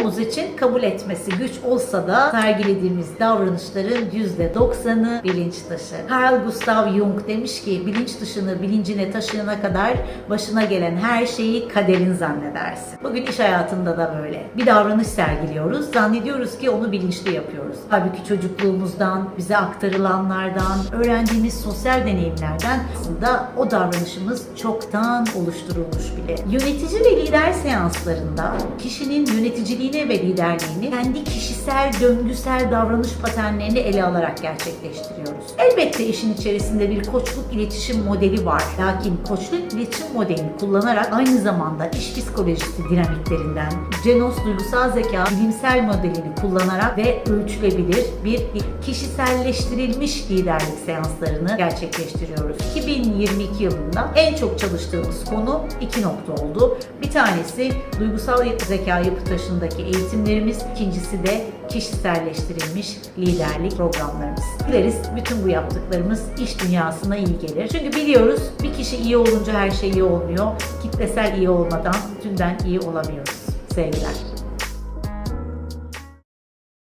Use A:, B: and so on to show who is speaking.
A: Çoğumuz için kabul etmesi güç olsa da sergilediğimiz davranışların %90'ı bilinç dışı. Carl Gustav Jung demiş ki bilinç dışını bilincine taşıyana kadar başına gelen her şeyi kaderin zannedersin. Bugün iş hayatında da böyle. Bir davranış sergiliyoruz. Zannediyoruz ki onu bilinçli yapıyoruz. Halbuki çocukluğumuzdan, bize aktarılanlardan, öğrendiğimiz sosyal deneyimlerden aslında o davranışımız çoktan oluşturulmuş bile. Yönetici ve lider seanslarında kişinin yöneticiliğine ve liderliğini kendi kişisel döngüsel davranış paternlerini ele alarak gerçekleştiriyoruz. Elbette işin içerisinde bir koçluk iletişim modeli var. Lakin koçluk iletişim modelini kullanarak aynı zamanda iş psikolojisi dinamiklerinden Genos duygusal zeka bilimsel modelini kullanarak ve ölçülebilir bir kişiselleştirilmiş liderlik seanslarını gerçekleştiriyoruz. 2022 yılında en çok çalıştığımız konu iki nokta oldu. Bir tanesi duygusal zeka yapı taşındaki eğitimlerimiz, ikincisi de kişiselleştirilmiş liderlik programlarımız. Dileriz bütün bu yaptıklarımız iş dünyasına iyi gelir. Çünkü biliyoruz bir kişi iyi olunca her şey iyi olmuyor. Kitlesel iyi olmadan tümden iyi olamıyoruz. Sevgiler.